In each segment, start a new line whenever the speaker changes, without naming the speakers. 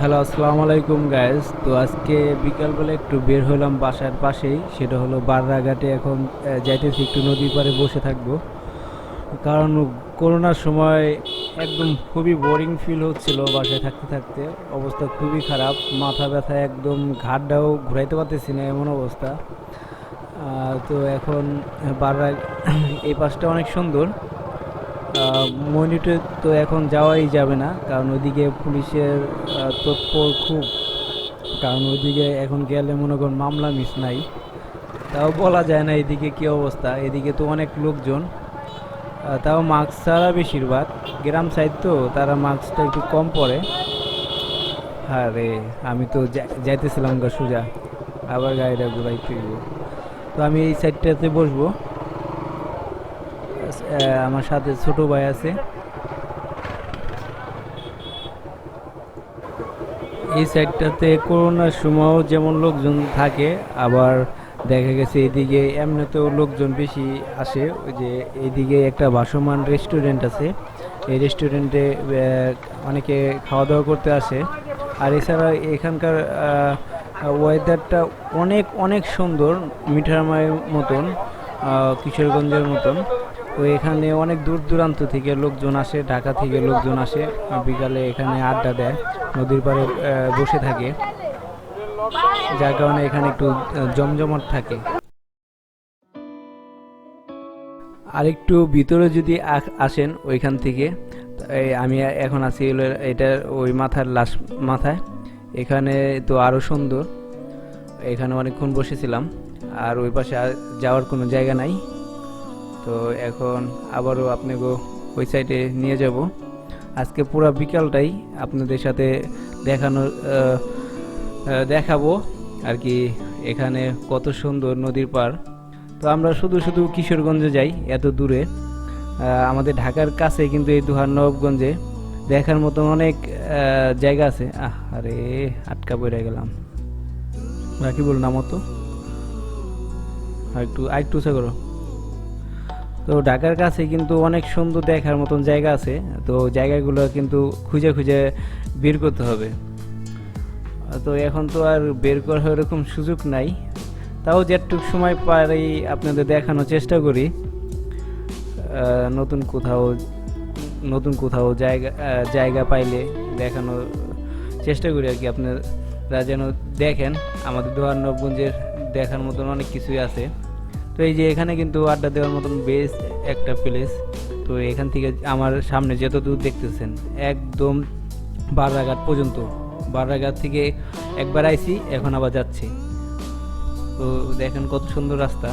Hello, আসসালামু আলাইকুম guys তো আজকে বিকালবেলা একটু বের হলাম বাসার পাশেই। সেটা হলো বাররাঘাটে এখন যাইতেছি একটু নদীর পাড়ে বসে থাকব। কারণ করোনার সময় একদম খুবই বোরিং ফিল হচ্ছিল বাসায় থাকতে থাকতে। অবস্থা খুবই খারাপ। মাথা ব্যথা একদম ঘাটটাও ঘুরাইতে পারতেছি না এমন অবস্থা। তো এখন বাররা এই পাশটা অনেক সুন্দর। মনিটে তো এখন যাওয়াই যাবে না, কারণ ওইদিকে পুলিশের তৎপর খুব। কারণ ওইদিকে এখন গেলে মনে করেন মামলা মিস নাই। তাও বলা যায় না এদিকে কি অবস্থা। এদিকে তো অনেক লোকজন। তাও মাস্ক ছাড়া বেশিরভাগ। গ্রাম সাইড তো, তারা মাস্কটা একটু কম পরে। হ্যাঁ রে আমি তো যাইতেছিলাম গা সোজা। আবার গাড়িটা ঘুরাইতে হইব। তো আমি এই সাইডটাতে বসবো। আমার সাথে ছোট ভাই আছে। এই সাইডটাতে করোনার সময়ও যেমন লোকজন থাকে, আবার দেখা গেছে এদিকে এমনিতেও লোকজন বেশি আসে। ওই যে এদিকে একটা ভাসমান রেস্টুরেন্ট আছে। এই রেস্টুরেন্টে অনেকে খাওয়া দাওয়া করতে আসে। আর এছাড়া এখানকার ওয়েদারটা অনেক অনেক সুন্দর মিঠারমায়ের মতন কিশোরগঞ্জের মতন। তো এখানে অনেক দূর দূরান্ত থেকে লোকজন আসে, ঢাকা থেকে লোকজন আসে। বিকালে এখানে আড্ডা দেয়, নদীর পাড়ে বসে থাকে। যার কারণে এখানে একটু জমজমাট থাকে। আরেকটু ভিতরে যদি আসেন ওইখান থেকে আমি এখন আছি এটা ওই মাথার লাশ, মাথায়। এখানে তো আরও সুন্দর। এখানে অনেকক্ষণ বসেছিলাম। আর ওই পাশে যাওয়ার কোনো জায়গা নাই। তো এখন আবারও আপনাকে ওই সাইডে নিয়ে যাব। আজকে পুরো বিকালটাই আপনাদের সাথে আহ, দেখাবো আর কি এখানে কত সুন্দর নদীর পাড়। তো আমরা শুধু শুধু কিশোরগঞ্জে যাই এত দূরে। আমাদের ঢাকার কাছে কিন্তু এই দুহার নবাবগঞ্জে দেখার মতো অনেক জায়গা আছে। আহ আরে আটকা পড়ে গেলাম। বাকি বল নাম তো। আর একটু আর একটু উঁচা করো। তো ঢাকার কাছে কিন্তু অনেক সুন্দর দেখার মতন জায়গা আছে। তো জায়গাগুলো কিন্তু খুঁজে খুঁজে বের করতে হবে। তো এখন তো আর বের করার এরকম সুযোগ নাই। তাও যেটুক সময় পারি আপনাদের দেখানোর চেষ্টা করি। নতুন কোথাও নতুন কোথাও জায়গা জায়গা পাইলে দেখানোর চেষ্টা করি আর কি। আপনারা যেন দেখেন, আমাদের দোয়ার নবগঞ্জের দেখার মতন অনেক কিছুই আছে। তো এই যে এখানে কিন্তু আড্ডা দেওয়ার মতন বেশ একটা প্লেস তো এখান থেকে আমার সামনে যত দূর দেখতেছেন, একদম বারাঘাট পর্যন্ত। বারাঘাট থেকে একবার আইছি, এখন আবার যাচ্ছি। তো দেখেন কত সুন্দর রাস্তা।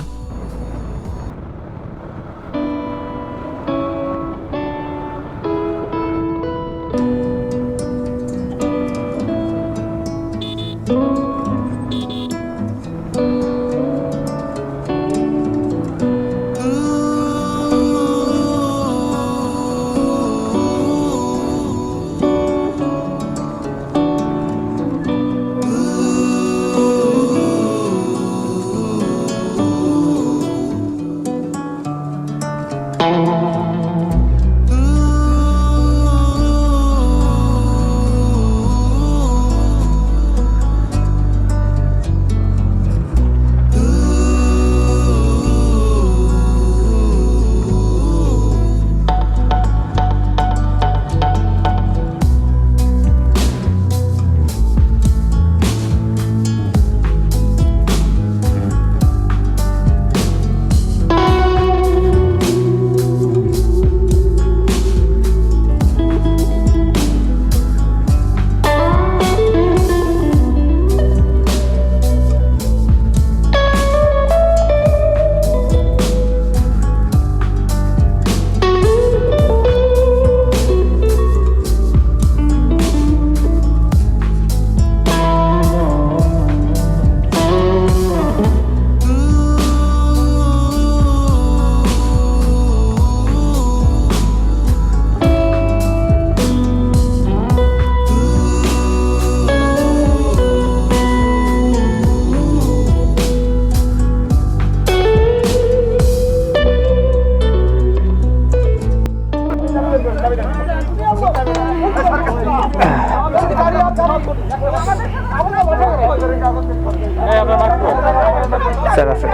স্যার আছে।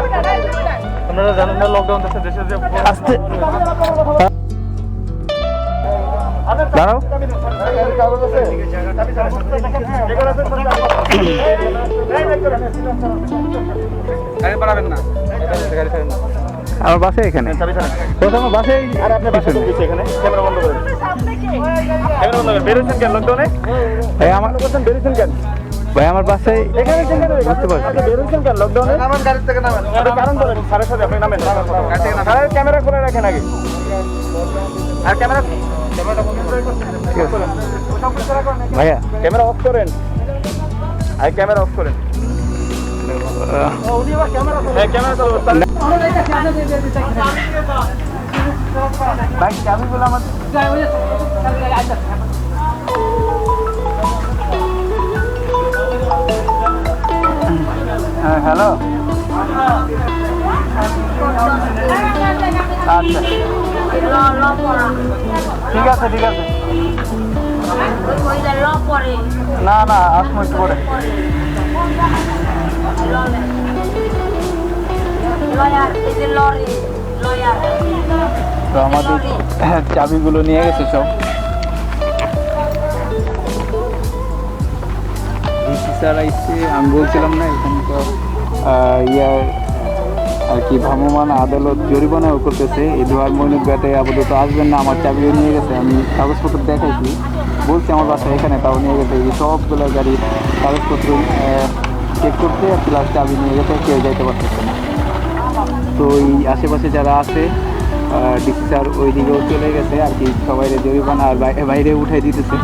আপনারা জানেন না লকডাউন দেশে দেশে যে
আস্তে। দাঁড়াও। আমার বাসে এখানে। প্রথমে বাসে
আর আপনি বাসা এখানে। ক্যামেরা বন্ধ করেন ক্যামেরা বন্ধ করেন বেরোচ্ছেন কেন লকডাউনে
আমার
বেরোচ্ছেন কেন?
ভাই আমার বাসায়
এখানে
বুঝতে পারছি।
আপনি কেন? লকডাউনে নামেন গাড়ি থেকে নামেন। কারণ বলেন স্যারের সাথে আপনি নামেন। গাড়ি থেকে নামেন। স্যারের ক্যামেরা খুলে রাখেন আগে। আর ক্যামেরা ক্যামেরাটা বন্ধ করে
ভাইয়া।
ক্যামেরা অফ করেন। আর ক্যামেরা অফ করেন। হ্যাঁ ক্যামেরা চালু
ভাই চাবিগুলো আমার হ্যাঁ হ্যালো? আচ্ছা। ঠিক আছে ঠিক আছে। না না আসব একটু পরে তো আমাদের চাবিগুলো নিয়ে গেছে সব। স্যার আইসে আমি বলছিলাম না এখানে তো ইয়ার, আর কি ভ্রাম্যমান আদালত জরিমানাও করতেছে। এই দোয়ার মইনুক ব্যাটে আপাতত আসবেন না, আমার চাবিও নিয়ে গেছে, আমি কাগজপত্র দেখাইছি। বলছি আমার বাসা এখানে, তাও নিয়ে গেছে। এই সবগুলো গাড়ির কাগজপত্র চেক করতে, আর প্লাস চাবি নিয়ে গেছে, কেউ যাইতে পারতেছে না। তো এই আশেপাশে যারা আছে ডিসি স্যার ওই দিকেও চলে গেছে, আর কি সবাই জরিমানা আর বাইরে উঠাই দিতেছে।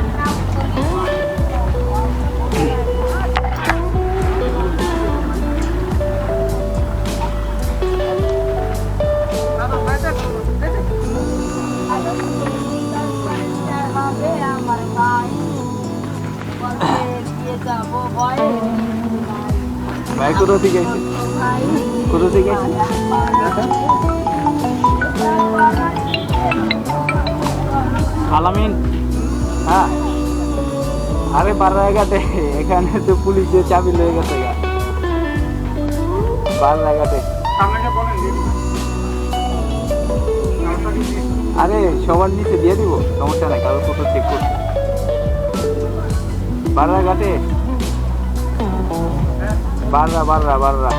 ভাই, কোথা থেকে গেছে কোথা থেকে গেছে আলামিন হ্যাঁ। আরে বাররাঘাটে এখানে তো পুলিশের চাবি লয়ে গেছে গা। বাররাঘাটে আরে, সবার নিচে দিয়ে দিব। সমস্যা নাই কাগজ পত্র চেক করতে। বাররাঘাটে বাররা বাররা বাররা।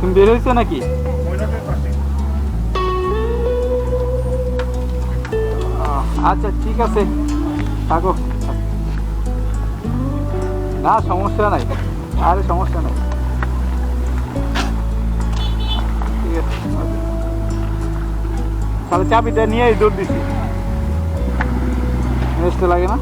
তুমি বের হয়েছো নাকি? আচ্ছা ঠিক আছে। থাকো। না, সমস্যা নাই। আরে, সমস্যা নাই। তাহলে চাবিটা নিয়েই দৌড় দিছি। রেস্ট লাগে না?